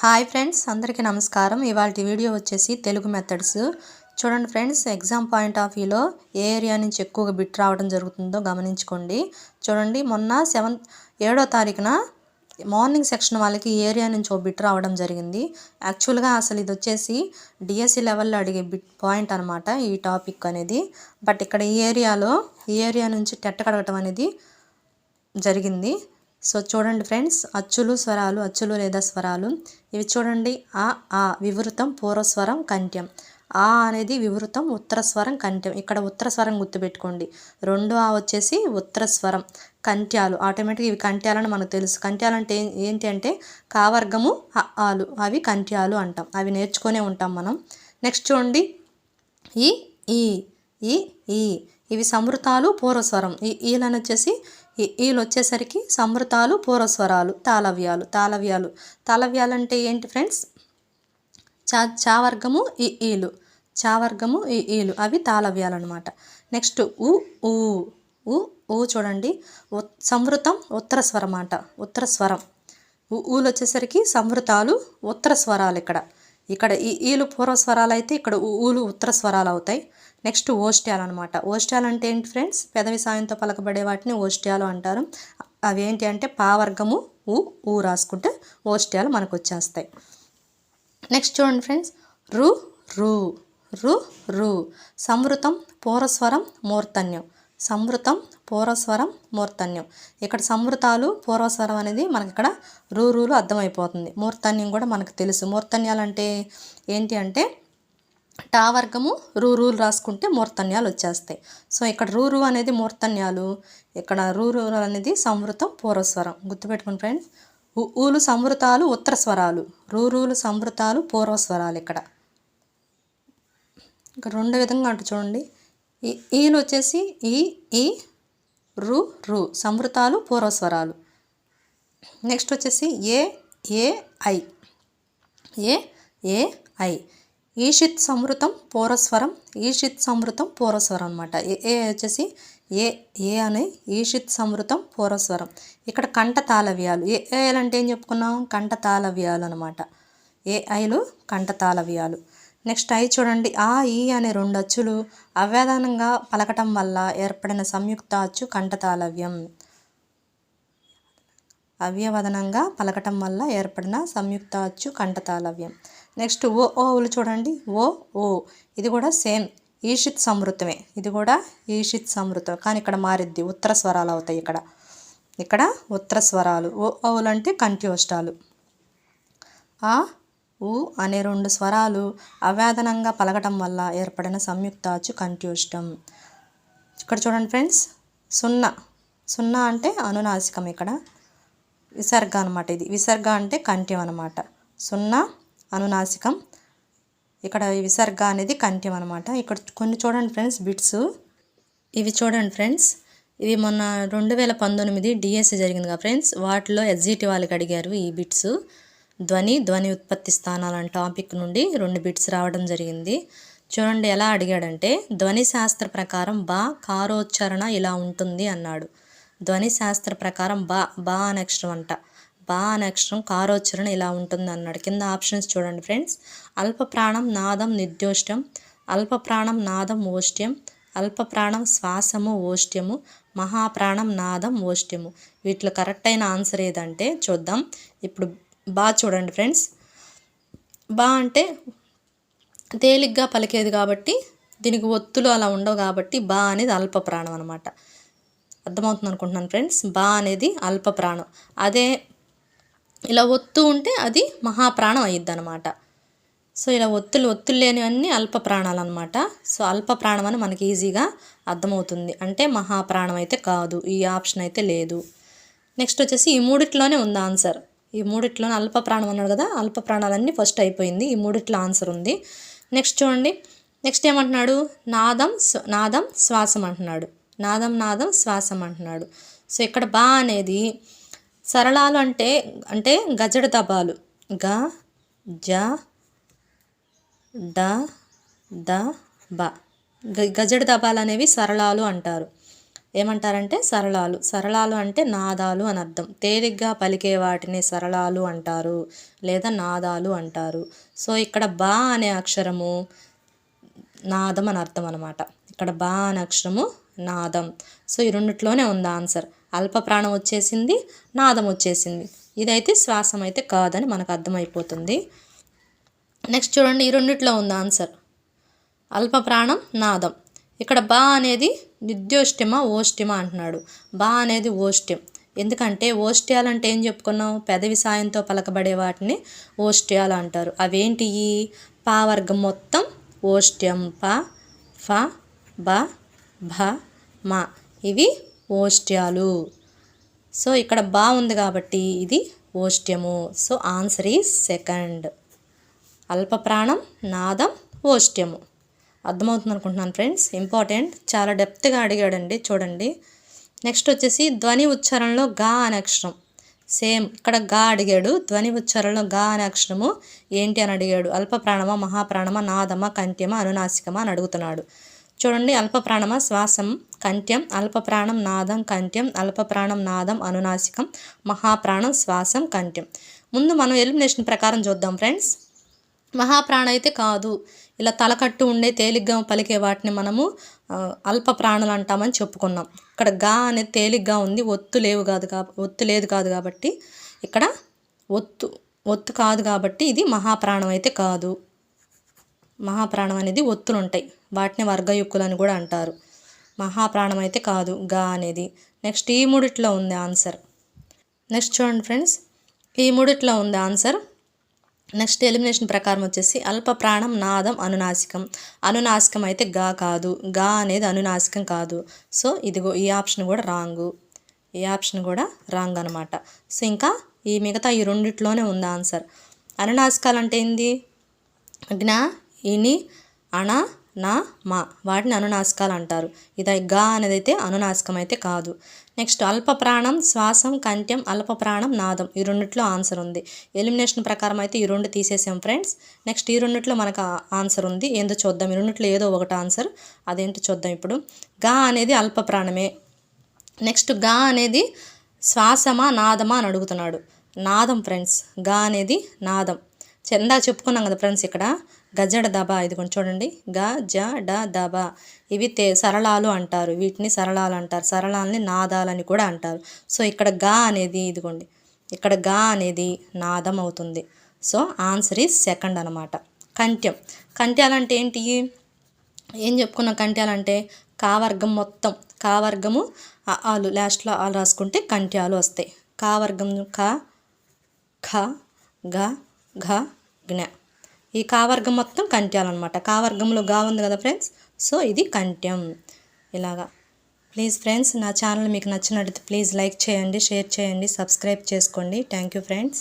Hi friends అందరికీ నమస్కారం. ఇవాళ వీడియో వచ్చేసి తెలుగు మెథడ్స్ చూడండి ఫ్రెండ్స్ ఎగ్జామ్ పాయింట్ ఆఫ్ వ్యూలో ఏ ఏరియా నుంచి ఎక్కువగా బిట్ రావడం జరుగుతుందో గమనించుకోండి. చూడండి మొన్న సెవెంత్ ఏడో తారీఖున మార్నింగ్ సెక్షన్ వాళ్ళకి ఈ ఏరియా నుంచి ఓ బిట్ రావడం జరిగింది. యాక్చువల్గా అసలు ఇది వచ్చేసి డిఎస్సి లెవెల్లో అడిగే బిట్ పాయింట్ అనమాట ఈ టాపిక్ అనేది. బట్ ఇక్కడ ఈ ఏరియాలో ఈ ఏరియా నుంచి టెట్ట కడగటం అనేది జరిగింది. సో చూడండి ఫ్రెండ్స్ అచ్చులు స్వరాలు అచ్చులు లేదా స్వరాలు. ఇవి చూడండి ఆ ఆ వివృతం పూర్వస్వరం కంఠ్యం. ఆ అనేది వివృతం ఉత్తర స్వరం కంఠ్యం. ఇక్కడ ఉత్తర స్వరం గుర్తుపెట్టుకోండి. రెండు ఆ వచ్చేసి ఉత్తర స్వరం కంఠ్యాలు ఆటోమేటిక్గా ఇవి కంఠ్యాలని మనకు తెలుసు. కంఠ్యాలు అంటే ఏంటి అంటే కావర్గము ఆలు. అవి కంఠ్యాలు అంటాం. అవి నేర్చుకునే ఉంటాం మనం. నెక్స్ట్ చూడండి. ఈ ఈ ఈ ఈ. ఇవి సమృతాలు పూర్వస్వరం. ఈ ఈలని వచ్చేసి ఈలు వచ్చేసరికి సమృతాలు పూర్వస్వరాలు తాళవ్యాలు తాళవ్యాలు. తాళవ్యాలు అంటే ఏంటి ఫ్రెండ్స్? చా చావర్గము ఈ ఈలు. చావర్గము ఈ ఈలు. అవి తాళవ్యాలు అనమాట నెక్స్ట్ ఉ ఊ. ఉ ఊ చూడండి. ఉత్- సంవృతం ఉత్తర స్వరం అంట ఉత్తర స్వరం ఊలు వచ్చేసరికి సంవృతాలు ఉత్తర స్వరాలు ఇక్కడ ఇక్కడ ఈ ఈలు పూర్వస్వరాలు అయితే ఇక్కడ ఊలు ఉత్తర స్వరాలు అవుతాయి నెక్స్ట్ ఓస్ట్యాలు అనమాట ఓస్ట్యాలు అంటే ఏంటి ఫ్రెండ్స్? పెదవి సాయంతో పలకబడే వాటిని ఓస్ట్యాలు అంటారు. అవి ఏంటి అంటే పావర్గము ఊ ఊ రాసుకుంటే ఓస్ట్యాలు మనకు వచ్చేస్తాయి. నెక్స్ట్ చూడండి ఫ్రెండ్స్. రు రు రు రు. సంవృతం పూర్వస్వరం మూర్తన్యం. సంవృతం పూర్వస్వరం మూర్తన్యం. ఇక్కడ సంవృతాలు పూర్వస్వరం అనేది మనకి ఇక్కడ రూ రూలు అర్థమైపోతుంది. మూర్తన్యం కూడా మనకు తెలుసు. మూర్తన్యాలు అంటే ఏంటి అంటే టా వర్గము రూరూలు రాసుకుంటే మూర్ధన్యాలు వచ్చేస్తాయి. సో ఇక్కడ రూరు అనేది మూర్ధన్యాలు ఇక్కడ రూరు అనేది సంవృతం పూర్వస్వరం. గుర్తుపెట్టుకోండి ఫ్రెండ్స్. ఉ- ఊలు సంవృతాలు ఉత్తర స్వరాలు. రూరులు సంవృతాలు పూర్వస్వరాలు ఇక్కడ. ఇక్కడ రెండు విధంగా అంటూ చూడండి. ఈ ఈలు వచ్చేసి ఈ ఈ రు రు. సంవృతాలు పూర్వస్వరాలు. నెక్స్ట్ వచ్చేసి ఏ A I. A A I. ఈషిత్ సమృతం పూరస్వరం ఈషిత్ సమృతం పూరస్వరం అనమాట ఏ వచ్చేసి ఏ ఏ అనే ఈషిత్ సమృతం పూరస్వరం. ఇక్కడ కంఠ తాళవ్యాలు. ఏ అంటే ఏం చెప్పుకున్నాం? కంఠ తాళవ్యాలు అనమాట ఏ ఐలు కంఠ తాళవ్యాలు. నెక్స్ట్ ఐ చూడండి. ఆ ఈ అనే రెండు అచ్చులు అవ్యధానంగా పలకటం వల్ల ఏర్పడిన సంయుక్త అచ్చు కంఠ తాళవ్యం. అవ్యవదనంగా పలకటం వల్ల ఏర్పడిన సంయుక్త అచ్చు కంఠతాళవ్యం నెక్స్ట్ ఓ ఓలు చూడండి. ఓ ఓ. ఇది కూడా సేమ్. ఈషిత్ సమృతమే ఇది కూడా ఈషిత్ సమృతం కానీ ఇక్కడ మారిద్ది. ఉత్తర స్వరాలు అవుతాయి ఇక్కడ. ఇక్కడ ఉత్తర స్వరాలు. ఓ ఓలు అంటే కంఠ్యోష్టాలు ఆ ఉ అనే రెండు స్వరాలు అవ్యాధనంగా పలకటం వల్ల ఏర్పడిన సంయుక్తాచు అచ్చు ఇక్కడ చూడండి ఫ్రెండ్స్. సున్నా. సున్నా అంటే అనునాసికం ఇక్కడ. విసర్గ అనమాట ఇది. విసర్గ అంటే కంఠ్యం అనమాట సున్నా అనునాసికం. ఇక్కడ విసర్గ అనేది కంఠ్యం అనమాట ఇక్కడ కొన్ని చూడండి ఫ్రెండ్స్ బిట్స్. ఇవి చూడండి ఫ్రెండ్స్ ఇవి మొన్న రెండు వేల పంతొమ్మిది డిఎస్సి జరిగింది కదా ఫ్రెండ్స్. వాటిలో ఎస్జిటి వాళ్ళకి అడిగారు ఈ బిట్స్. ధ్వని ధ్వని ఉత్పత్తి స్థానాలు టాపిక్ నుండి రెండు బిట్స్ రావడం జరిగింది. చూడండి ఎలా అడిగాడంటే ధ్వని శాస్త్ర ప్రకారం బా కారోచ్చారణ ఇలా ఉంటుంది అన్నాడు. ధ్వని శాస్త్ర ప్రకారం బా బా అనే అక్షరం అంట. బా అనే అక్షరం కారోచ్చరణ ఇలా ఉంటుంది అన్నాడు కింద ఆప్షన్స్ చూడండి ఫ్రెండ్స్. అల్ప ప్రాణం నాదం నిర్దోష్టం అల్ప ప్రాణం నాదం ఓష్ట్యం అల్ప ప్రాణం శ్వాసము ఓష్ట్యము మహాప్రాణం నాదం ఓష్ట్యము వీటిలో కరెక్ట్ అయిన ఆన్సర్ ఏదంటే చూద్దాం. ఇప్పుడు బా చూడండి ఫ్రెండ్స్. బా అంటే తేలిగ్గా పలికేది కాబట్టి దీనికి ఒత్తులు అలా ఉండవు కాబట్టి బా అనేది అల్ప ప్రాణం అనమాట అర్థమవుతుంది అనుకుంటున్నాను ఫ్రెండ్స్. బా అనేది అల్ప ప్రాణం. అదే ఇలా ఒత్తు ఉంటే అది మహాప్రాణం అయ్యిద్ది అనమాట సో ఇలా ఒత్తులు ఒత్తులు లేనివన్నీ అల్ప ప్రాణాలు అనమాట సో అల్ప ప్రాణం అని మనకి ఈజీగా అర్థమవుతుంది. అంటే మహాప్రాణం అయితే కాదు ఈ ఆప్షన్ అయితే లేదు. నెక్స్ట్ వచ్చేసి ఈ మూడిట్లోనే ఉంది ఆన్సర్. ఈ మూడిట్లోనే అల్ప ప్రాణం అన్నాడు కదా అల్ప ప్రాణాలన్నీ ఫస్ట్ అయిపోయింది. ఈ మూడిట్లో ఆన్సర్ ఉంది. నెక్స్ట్ చూడండి. నెక్స్ట్ ఏమంటున్నాడు? నాదం నాదం శ్వాసం అంటున్నాడు నాదం నాదం శ్వాసం అంటున్నాడు సో ఇక్కడ బా అనేది సరళాలు అంటే అంటే గజడ దబాలు. గ జ డ ద బ. గ- గజడ దబాలు అనేవి సరళాలు అంటారు. ఏమంటారంటే సరళాలు. సరళాలు అంటే నాదాలు అని అర్థం. తేలిగ్గా పలికే వాటిని సరళాలు అంటారు లేదా నాదాలు అంటారు. సో ఇక్కడ బా అనే అక్షరము నాదం అని అర్థం అనమాట ఇక్కడ బా అనే అక్షరము నాదం. సో ఈ రెండిట్లోనే ఉంది ఆన్సర్. అల్ప ప్రాణం వచ్చేసింది నాదం వచ్చేసింది. ఇదైతే శ్వాసం అయితే కాదని మనకు అర్థమైపోతుంది. నెక్స్ట్ చూడండి ఈ రెండిట్లో ఉంది ఆన్సర్. అల్ప ప్రాణం నాదం. ఇక్కడ బా అనేది నిద్యోష్టిమ ఓష్టిమ అంటున్నాడు. బా అనేది ఓష్టిం ఎందుకంటే ఓష్ట్యాలు అంటే ఏం చెప్పుకున్నాం? పెదవి సాయంతో పలకబడే వాటిని ఓష్ట్యాలు అంటారు. అవేంటి? ఈ పావర్గం మొత్తం ఓష్ట్యం. ప ఫ బ భ మ. ఇవి ఓష్ట్యాలు. సో ఇక్కడ బా ఉంది కాబట్టి ఇది ఓష్ట్యము. So answer is second. అల్పప్రాణం నాదం ఓష్ట్యము. అర్థమవుతుంది అనుకుంటున్నాను ఫ్రెండ్స్. ఇంపార్టెంట్. చాలా డెప్త్గా అడిగాడండి. చూడండి. నెక్స్ట్ వచ్చేసి ధ్వని ఉచ్చారణలో గా అనే అక్షరం. సేమ్. ఇక్కడ గా అడిగాడు. ధ్వని ఉచ్చారణలో గా అనే అక్షరము ఏంటి అని అడిగాడు. అల్ప ప్రాణమా మహాప్రాణమా నాదమా కంఠ్యమా అనునాసికమా అని అడుగుతున్నాడు. చూడండి. అల్పప్రాణమ శ్వాసం కంఠ్యం అల్ప ప్రాణం నాదం కంఠ్యం అల్ప ప్రాణం నాదం అనునాసికం మహాప్రాణం శ్వాసం కంఠ్యం. ముందు మనం ఎలిమినేషన్ ప్రకారం చూద్దాం ఫ్రెండ్స్. మహాప్రాణ అయితే కాదు. ఇలా తలకట్టు ఉండే తేలిగ్గా పలికే వాటిని మనము అల్ప ప్రాణులు అంటామని చెప్పుకున్నాం. ఇక్కడ గా అనేది తేలిగ్గా ఉంది ఒత్తు లేవు కాదు కా ఒత్తు లేదు కాదు కాబట్టి ఇక్కడ ఒత్తు ఒత్తు కాదు కాబట్టి ఇది మహాప్రాణం అయితే కాదు. మహాప్రాణం అనేది ఒత్తులు ఉంటాయి. వాటిని వర్గయుక్కులు అని కూడా అంటారు. మహాప్రాణం అయితే కాదు గా అనేది. నెక్స్ట్ ఈ మూడిట్లో ఉంది ఆన్సర్. నెక్స్ట్ చూడండి ఫ్రెండ్స్ ఈ మూడిట్లో ఉంది ఆన్సర్. నెక్స్ట్ ఎలిమినేషన్ ప్రకారం వచ్చేసి అల్ప ప్రాణం నాదం అనునాసికం. అనునాసికం అయితే గా కాదు గా అనేది అనునాసికం కాదు. సో ఇదిగో ఈ ఆప్షన్ కూడా రాంగు. ఈ ఆప్షన్ కూడా రాంగ్ అనమాట సో ఇంకా ఈ మిగతా ఈ రెండిట్లోనే ఉంది ఆన్సర్. అనునాసికాలు అంటే ఏంది? జ్ఞ ఇని అణ నా మా. వాటిని అనునాసికాలు అంటారు ఇది గా అనేది అయితే అనునాసికం అయితే కాదు. నెక్స్ట్ అల్ప ప్రాణం శ్వాసం కంఠ్యం అల్ప ప్రాణం నాదం. ఈ రెండిట్లో ఆన్సర్ ఉంది. ఎలిమినేషన్ ప్రకారం అయితే ఈ రెండు తీసేసాం ఫ్రెండ్స్. నెక్స్ట్ ఈ రెండిట్లో మనకు ఆ- ఆన్సర్ ఉంది. ఏందో చూద్దాం. ఈ రెండిట్లో ఏదో ఒకటి ఆన్సర్. అదేంటో చూద్దాం ఇప్పుడు. గా అనేది అల్ప ప్రాణమే నెక్స్ట్గా అనేది శ్వాసమా నాదమా అని అడుగుతున్నాడు. నాదం ఫ్రెండ్స్. గా అనేది నాదం. చందా చెప్పుకున్నాం కదా ఫ్రెండ్స్ ఇక్కడ. గజడ దబా ఇది కొంచెం చూడండి. గ జ డ దబా ఇవి తే సరళాలు అంటారు. వీటిని సరళాలు అంటారు. సరళాలని నాదాలని కూడా అంటారు. సో ఇక్కడ గా అనేది ఇదిగోండి. ఇక్కడ గా అనేది నాదం అవుతుంది. సో ఆన్సర్ ఈజ్ సెకండ్ అనమాట కంట్యం కంట్యాలంటే ఏంటి? ఏం చెప్పుకున్నాం కంట్యాలంటే కావర్గం మొత్తం. కావర్గము ఆలు. లాస్ట్లో ఆలు రాసుకుంటే కంట్యాలు వస్తాయి. కావర్గం క ఖ గ ఘ జ్ఞ. ఈ కావర్గం మొత్తం కంట్యాలన్నమాట కావర్గంలో గా ఉంది కదా ఫ్రెండ్స్ సో ఇది కంట్యం ఇలాగా. ప్లీజ్ ఫ్రెండ్స్ నా ఛానల్ మీకు నచ్చినట్లయితే ప్లీజ్ లైక్ చేయండి షేర్ చేయండి సబ్స్క్రైబ్ చేసుకోండి. Thank you friends